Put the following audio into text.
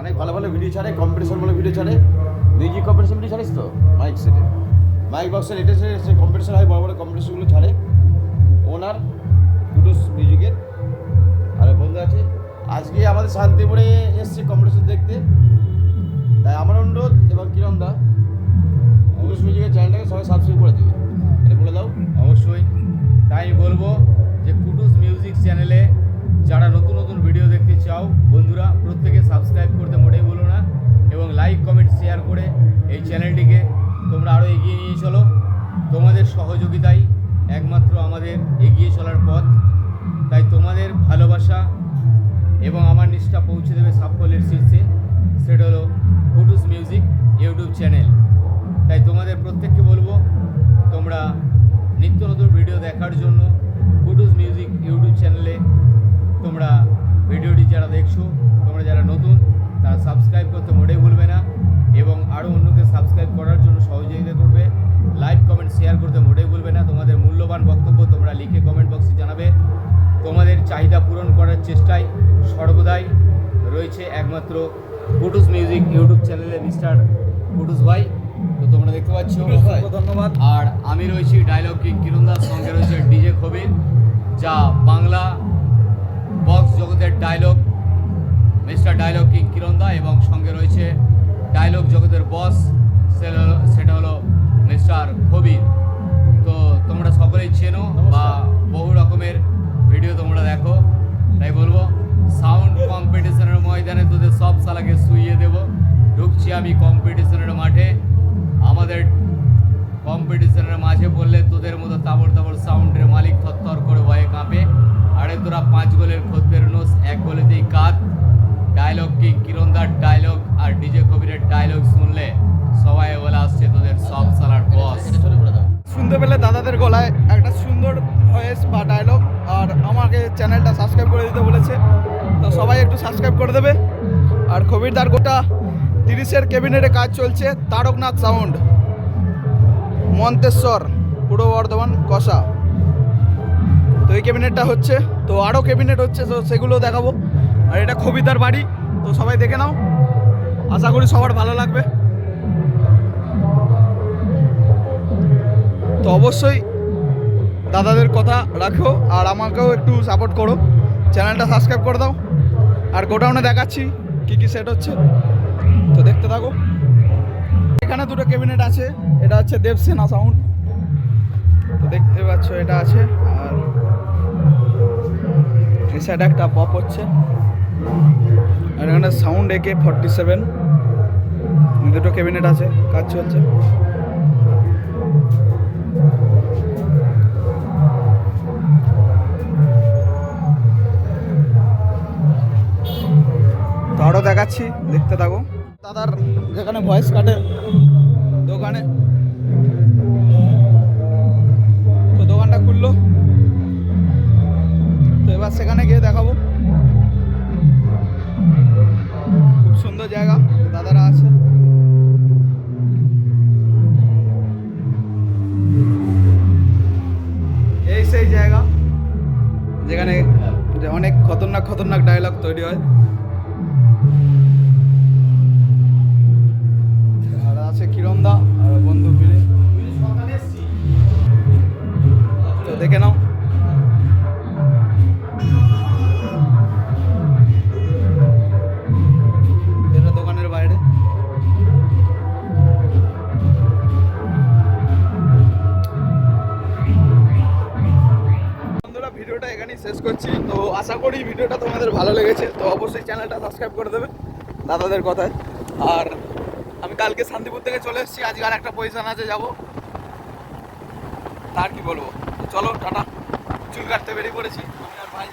অনেক ভালো ভালো ভিডিও ছাড়ে কম্পিটিশন বলে ভিডিও ছাড়ে। মিউজিক কম্পিটিশন ভিডিও ছাড়িস তো? মাইক সেটে মাইক বক্সের এটা সে কম্পিটিশন হয়, বড় বড় কম্পিটিশনগুলো ছাড়ে। ওনার কুডুস মিউজিকের আর বন্ধু আছে। আজকে আমাদের শান্তিপুরে এসছে কম্পিটিশন দেখতে। তাই আমার অনুরোধ, এবং কিরম দা কুডুস মিউজিকের চ্যানেলটাকে সবাই সাবস্ক্রাইব করে দেবে। এটা বলে দাও। অবশ্যই। তাই বলব দেখতে বন্ধুরা, প্রত্যেকে সাবস্ক্রাইব করতে মোটেই বলো না এবং লাইক কমেন্ট শেয়ার করে এই চ্যানেলটিকে তোমরা আরও এগিয়ে নিয়ে চলো। তোমাদের সহযোগিতাই একমাত্র আমাদের এগিয়ে চলার পথ। তাই তোমাদের ভালোবাসা এবং আমার নিষ্ঠা পৌঁছে দেবে সাফল্যের শীর্ষে। সেটা হলো কুটুস মিউজিক ইউটিউব চ্যানেল তাই তোমাদের প্রত্যেককে বলব, তোমরা নিত্য নতুন ভিডিও দেখার জন্য কুডুস মিউজিক ইউটিউব চ্যানেলে তোমরা ভিডিওটি যারা দেখছ তোমরা যারা নতুন তারা সাবস্ক্রাইব করতে মোটেই ভুলবে না এবং আরও অন্যকে সাবস্ক্রাইব করার জন্য সহযোগিতা করবে। লাইক কমেন্ট শেয়ার করতে মোটেই ভুলবে না। তোমাদের মূল্যবান বক্তব্য তোমরা লিখে কমেন্ট বক্সে জানাবে। তোমাদের চাহিদা পূরণ করার চেষ্টায় সর্বদাই রয়েছে একমাত্র কুটুস মিউজিক ইউটিউব চ্যানেলে মিস্টার কুটুস ভাই। তো তোমরা দেখতে পাচ্ছ ধন্যবাদ। আর আমি রয়েছি ডায়লগ কিং কিরণ দাস সঙ্গে রয়েছে ডিজে খবির যা বাংলা বক্স জগতের dialogue mister dialogue king Kiran da এবং সঙ্গে রয়েছে ডায়লগ জগতের বস সেটা হলো- সেটা হলো মিস্টার খবির তো তোমরা সকলেই চেনো বা বহু রকমের ভিডিও তোমরা দেখো তাই বলব সাউন্ড কম্পিটিশনের ময়দানে তোদের সব সালাকে শুইয়ে দেব। ঢুকছি আমি কম্পিটিশনের মাঠে। আমাদের ডায়লগ কি? কিরণদার ডায়লগ আর ডিজে কবিরের ডায়লগ শুনলে সবাই বলে আসছে তোদের সব সালার বস শুনতে পেলে দাদাদের গলায় একটা সুন্দর ভয়েস বা ডায়লগ আর আমাকে চ্যানেলটা সাবস্ক্রাইব করে দিতে বলেছে। তো সবাই একটু সাবস্ক্রাইব করে দেবে। আর কবিরদার গোটা তিরিশের ক্যাবিনেটে কাজ চলছে তারকনাথ সাউন্ড মন্তেশ্বর পূর্ব বর্ধমান কষা তো এই ক্যাবিনেটটা হচ্ছে তো আরও ক্যাবিনেট হচ্ছে তো সেগুলো দেখাবো। আর এটা কবিতার বাড়ি, তো সবাই দেখে নাও। আশা করি সবার ভালো লাগবে। তো অবশ্যই দাদাদের কথা রাখো, আর আমাকেও একটু সাপোর্ট করো। চ্যানেলটা সাবস্ক্রাইব করে দাও। আর গোডাউনে দেখাচ্ছি কী কী সেট হচ্ছে। তো দেখতে থাকো। এখানে দুটো ক্যাবিনেট আছে, এটা হচ্ছে দেবসেনা সাউন্ড তো দেখতে পাচ্ছ এটা আছে, আর এই সাইডে একটা পপ হচ্ছে। আর এখানে সাউন্ড একে ফর্টি সেভেন দুটো ক্যাবিনেট আছে, কাজ চলছে। তো দেখাচ্ছি, দেখতে থাকো। দাদার যেখানে ভয়েস কাটে, দোকানে। খতরনাক খতরনাক ডায়লগ তৈরি হয়। আর আছে কিরণ দা আর বন্ধু মিলে। তো দেখে নাও। ভিডিওটা এখানেই শেষ করছি। তো আশা করি ভিডিওটা তোমাদের ভালো লেগেছে। তো অবশ্যই চ্যানেলটা সাবস্ক্রাইব করে দেবে দাদাদের কথায়। আর আমি কালকে শান্তিপুর থেকে চলে এসেছি। আজকে আর একটা পজিশন আছে, যাব। তার কি বলব? চলো, টাটা। চুল কাটতে বেরিয়ে পড়েছি। আমি আর ভাই